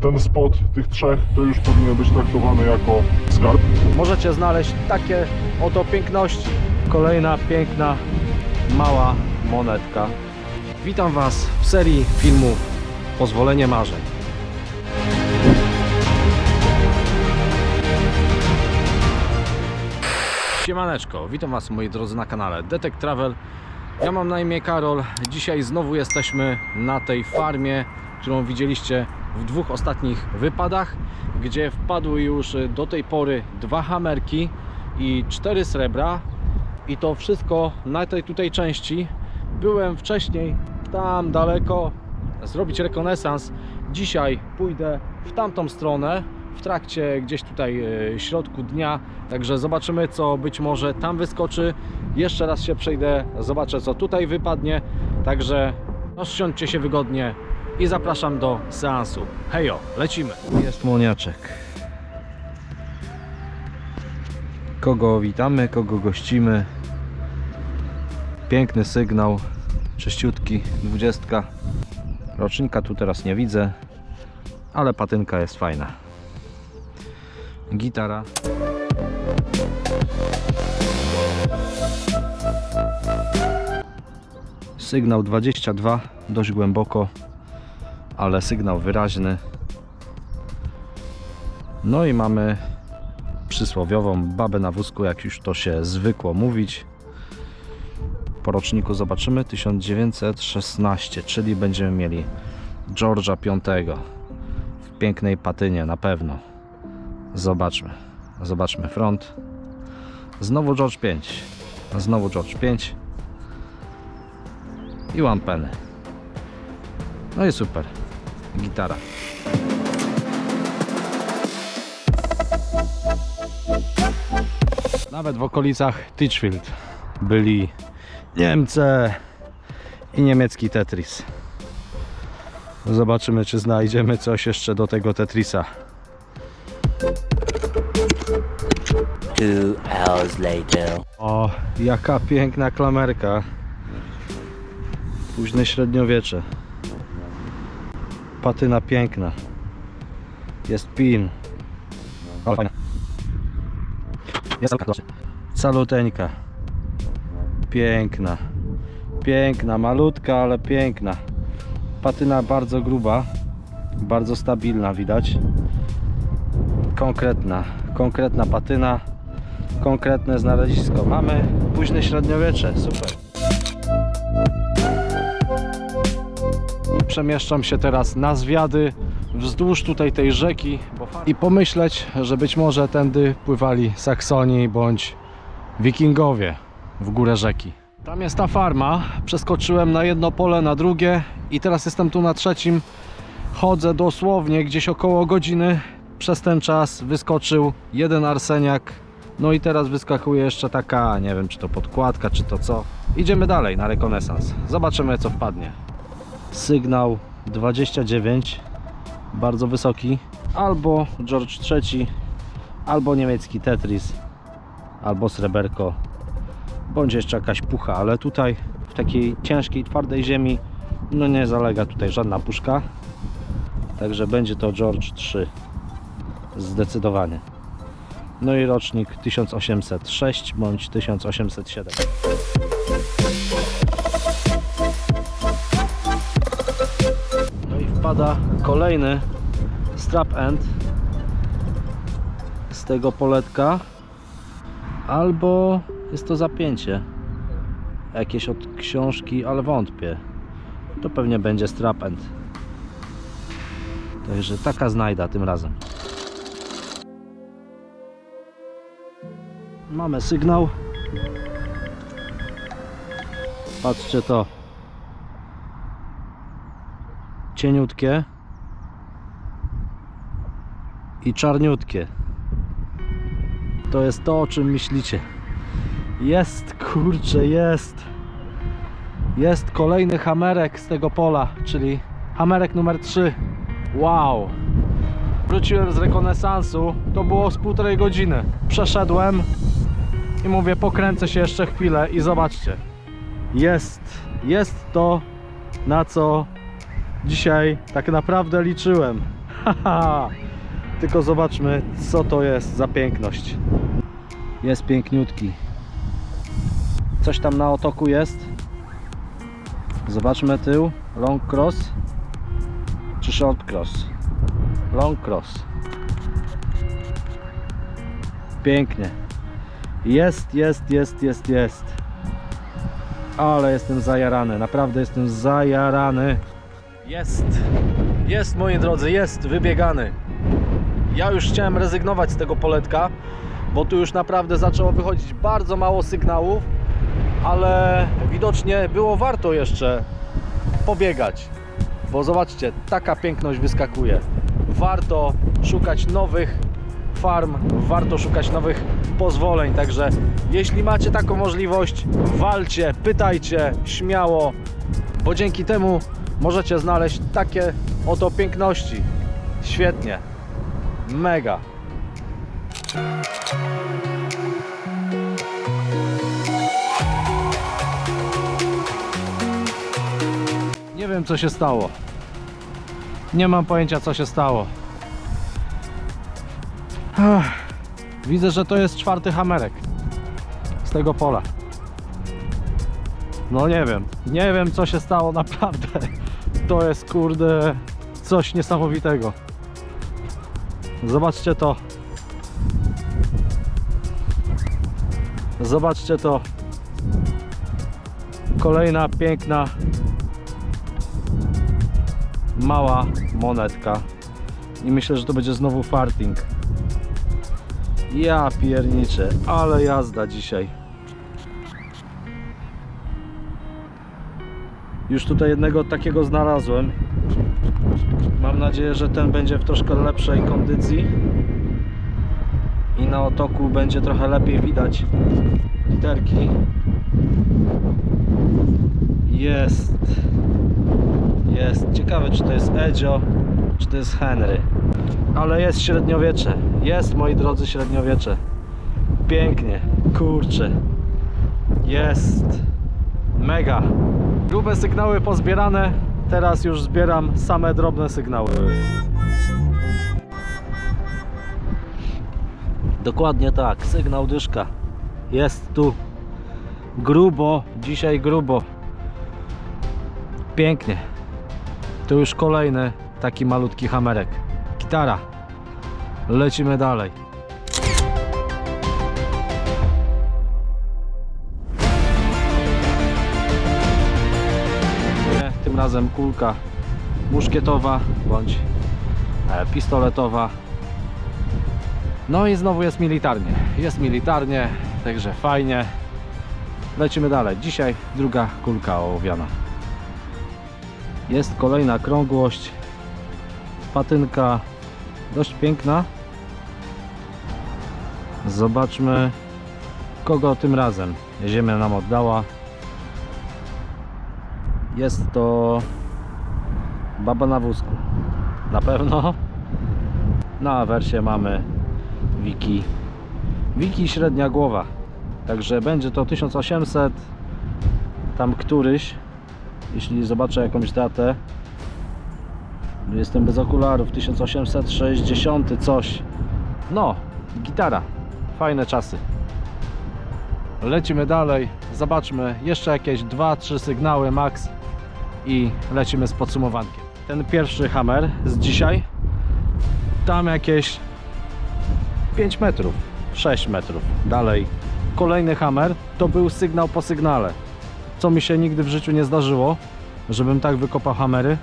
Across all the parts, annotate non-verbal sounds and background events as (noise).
ten spot tych trzech to już powinien być traktowany jako skarb. możecie znaleźć takie oto piękności. Kolejna piękna, mała monetka. Witam Was w serii filmu Pozwolenie Marzeń. Siemaneczko, witam Was moi drodzy na kanale Detect Travel. Ja mam na imię Karol. Dzisiaj znowu jesteśmy na tej farmie, którą widzieliście w dwóch ostatnich wypadach, gdzie wpadły już do tej pory dwa hamerki i cztery srebra. I to wszystko na tej tutaj części. Byłem wcześniej tam daleko zrobić rekonesans. Dzisiaj pójdę w tamtą stronę w trakcie gdzieś tutaj e, środku dnia. Także zobaczymy co być może tam wyskoczy. Jeszcze raz się przejdę, zobaczę co tutaj wypadnie. Także rozsiądźcie się wygodnie i zapraszam do seansu. Hejo, lecimy. Jest moniaczek. Kogo witamy, kogo gościmy. Piękny sygnał, czyściutki, dwudziestka. Rocznika tu teraz nie widzę, ale patynka jest fajna. Gitara. Sygnał 22, dość głęboko, ale sygnał wyraźny. No i mamy przysłowiową babę na wózku, jak już to się zwykło mówić. Po roczniku zobaczymy 1916, czyli będziemy mieli George'a V w pięknej patynie na pewno. Zobaczmy. Zobaczmy front. Znowu George 5. Znowu George 5. I one penny. No i super. Gitara. Nawet w okolicach Titchfield byli Niemcy i niemiecki Tetris. Zobaczymy, czy znajdziemy coś jeszcze do tego Tetrisa. Two hours later. O, jaka piękna klamerka. Późne średniowiecze. Patyna piękna. Jest pin. Ale fajna. Jest caluteńka. Piękna. Piękna, malutka, ale piękna. Patyna bardzo gruba. Bardzo stabilna widać. Konkretna, konkretna patyna konkretne znalezisko. Mamy późne średniowiecze, super. Przemieszczam się teraz na zwiady wzdłuż tutaj tej rzeki i pomyśleć, że być może tędy pływali Saksoni bądź Wikingowie w górę rzeki. Tam jest ta farma, przeskoczyłem na jedno pole, na drugie i teraz jestem tu na trzecim. Chodzę dosłownie gdzieś około godziny. Przez ten czas wyskoczył jeden arseniak, no i teraz wyskakuje jeszcze taka, nie wiem czy to podkładka, czy to co. Idziemy dalej na rekonesans. Zobaczymy co wpadnie. Sygnał 29, bardzo wysoki. Albo George III, albo niemiecki Tetris, albo sreberko, bądź jeszcze jakaś pucha, ale tutaj w takiej ciężkiej, twardej ziemi no nie zalega tutaj żadna puszka. Także będzie to George III. Zdecydowanie. No i rocznik 1806 bądź 1807. I wpada kolejny strap end z tego poletka. Albo jest to zapięcie jakieś od książki, ale wątpię. To pewnie będzie strap end. Także taka znajda tym razem. Mamy sygnał. Patrzcie to. Cieniutkie. I czarniutkie. To jest to, o czym myślicie. Jest, kurczę, jest. Jest kolejny hamerek z tego pola, czyli hamerek numer 3. Wow. Wróciłem z rekonesansu, to było z półtorej godziny. Przeszedłem i mówię, pokręcę się jeszcze chwilę i zobaczcie. Jest, jest to, na co dzisiaj tak naprawdę liczyłem. (laughs) Haha. Tylko zobaczmy, co to jest za piękność. Jest piękniutki. Coś tam na otoku jest. Zobaczmy tył. Long cross czy short cross? Long cross. Pięknie. Jest, jest, jest, jest, jest. Ale jestem zajarany. Naprawdę jestem zajarany. Jest. Jest, moi drodzy, jest wybiegany. Ja już chciałem rezygnować z tego poletka, bo tu już naprawdę zaczęło wychodzić bardzo mało sygnałów, ale widocznie było warto jeszcze pobiegać. Bo zobaczcie, taka piękność wyskakuje. Warto szukać nowych farm, warto szukać nowych pozwoleń. Także jeśli macie taką możliwość, walcie, pytajcie śmiało, bo dzięki temu możecie znaleźć takie oto piękności. Świetnie. Mega. Nie wiem co się stało. Nie mam pojęcia co się stało. Widzę, że to jest czwarty hamerek z tego pola. No nie wiem, nie wiem co się stało naprawdę. To jest kurde coś niesamowitego. Zobaczcie to. Zobaczcie to. Kolejna piękna mała monetka. I myślę, że to będzie znowu farting. Ja pierniczę, ale jazda dzisiaj. Już tutaj jednego takiego znalazłem. Mam nadzieję, że ten będzie w troszkę lepszej kondycji i na otoku będzie trochę lepiej widać literki. Jest. Jest. Ciekawe, czy to jest Edzio, czy to jest Henry. Ale jest średniowiecze. Jest, moi drodzy, średniowiecze. Pięknie. Kurczę. Jest. Mega. Grube sygnały pozbierane. Teraz już zbieram same drobne sygnały. Dokładnie tak. Sygnał dyszka. Jest tu. Grubo. Dzisiaj grubo. Pięknie. To już kolejny taki malutki hamerek. Gitara. Lecimy dalej. Tym razem kulka muszkietowa bądź e, pistoletowa. No i znowu jest militarnie. Jest militarnie, także fajnie. Lecimy dalej. Dzisiaj druga kulka ołowiana. Jest kolejna krągłość. Patynka dość piękna. Zobaczmy kogo tym razem ziemia nam oddała. Jest to baba na wózku. Na pewno. Na wersję mamy Wiki. Wiki średnia głowa. Także będzie to 1800 tam któryś jeśli zobaczę jakąś datę jestem bez okularów 1860 coś no gitara fajne czasy lecimy dalej zobaczmy jeszcze jakieś 2-3 sygnały max i lecimy z podsumowankiem ten pierwszy hammer z dzisiaj tam jakieś 5 metrów 6 metrów dalej kolejny hammer to był sygnał po sygnale co mi się nigdy w życiu nie zdarzyło, żebym tak wykopał hamery.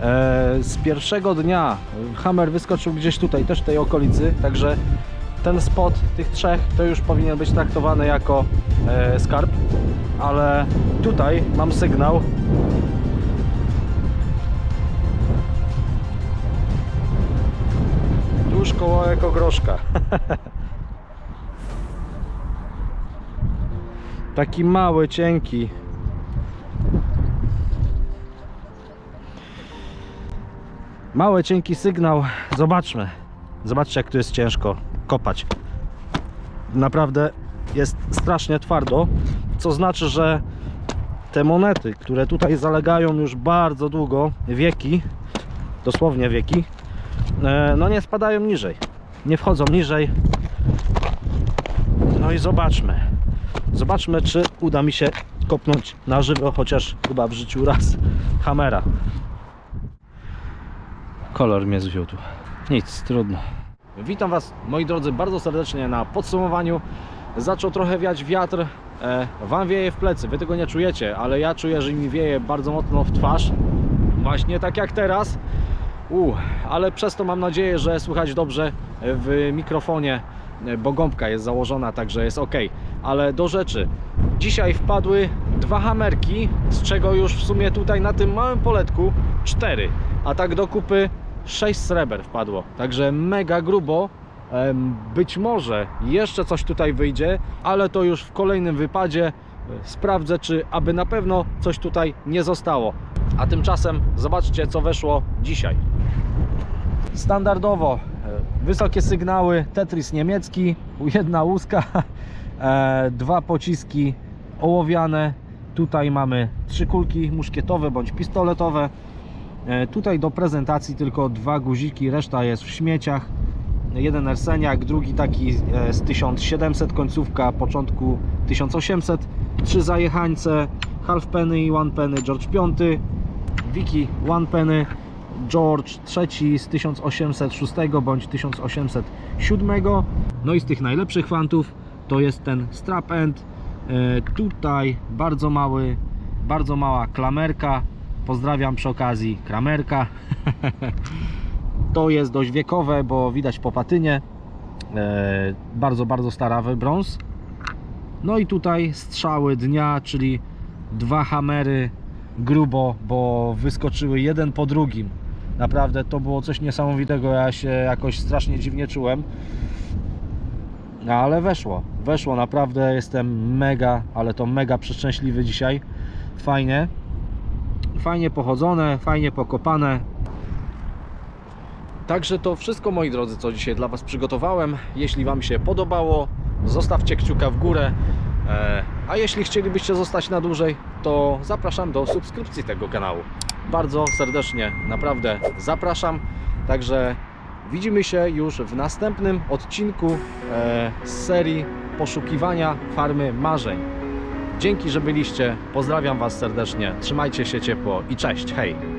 E, z pierwszego dnia hammer wyskoczył gdzieś tutaj, też w tej okolicy, także ten spot tych trzech to już powinien być traktowany jako e, skarb, ale tutaj mam sygnał. Tuż koło ekogroszka. (laughs) Taki mały, cienki. Mały, cienki sygnał. Zobaczmy. Zobaczcie, jak tu jest ciężko kopać. Naprawdę jest strasznie twardo, co znaczy, że te monety, które tutaj zalegają już bardzo długo, wieki, dosłownie wieki, no nie spadają niżej. Nie wchodzą niżej. No i zobaczmy. Zobaczmy, czy uda mi się kopnąć na żywo, chociaż chyba w życiu raz hamera. Kolor mnie zwiódł. Nic, trudno. Witam Was, moi drodzy, bardzo serdecznie na podsumowaniu. Zaczął trochę wiać wiatr. E, wam wieje w plecy, Wy tego nie czujecie, ale ja czuję, że mi wieje bardzo mocno w twarz. Właśnie tak jak teraz. U, ale przez to mam nadzieję, że słychać dobrze w mikrofonie, bo gąbka jest założona, także jest ok. Ale do rzeczy. Dzisiaj wpadły dwa hamerki, z czego już w sumie tutaj na tym małym poletku cztery, a tak do kupy 6 sreber wpadło. Także mega grubo. Być może jeszcze coś tutaj wyjdzie, ale to już w kolejnym wypadzie. Sprawdzę, czy aby na pewno coś tutaj nie zostało. A tymczasem zobaczcie, co weszło dzisiaj. Standardowo e, wysokie sygnały, Tetris niemiecki, jedna łuska, (laughs) e, dwa pociski ołowiane. Tutaj mamy trzy kulki muszkietowe bądź pistoletowe. E, Tutaj do prezentacji tylko dwa guziki, reszta jest w śmieciach. Jeden Erseniak, drugi taki z 1700 końcówka, początku 1800. Trzy zajechańce, half penny i one penny, George V, Wiki one penny, George III z 1806 bądź 1807. No i z tych najlepszych fantów to jest ten strap end. E, Tutaj bardzo mały, bardzo mała klamerka. Pozdrawiam przy okazji kramerka. (laughs) to jest dość wiekowe, bo widać po patynie. E, Bardzo, bardzo starawy brąz. No i tutaj strzały dnia, czyli dwa hamery grubo, bo wyskoczyły jeden po drugim. Naprawdę to było coś niesamowitego. Ja się jakoś strasznie dziwnie czułem. No, ale weszło. Weszło naprawdę. Jestem mega, ale to mega przeszczęśliwy dzisiaj. Fajnie. Fajnie pochodzone, fajnie pokopane. Także to wszystko moi drodzy, co dzisiaj dla Was przygotowałem. Jeśli Wam się podobało, zostawcie kciuka w górę. E, A jeśli chcielibyście zostać na dłużej, to zapraszam do subskrypcji tego kanału. Bardzo serdecznie, naprawdę zapraszam. Także widzimy się już w następnym odcinku e, z serii poszukiwania farmy marzeń. Dzięki, że byliście. Pozdrawiam Was serdecznie. Trzymajcie się ciepło i cześć. Hej!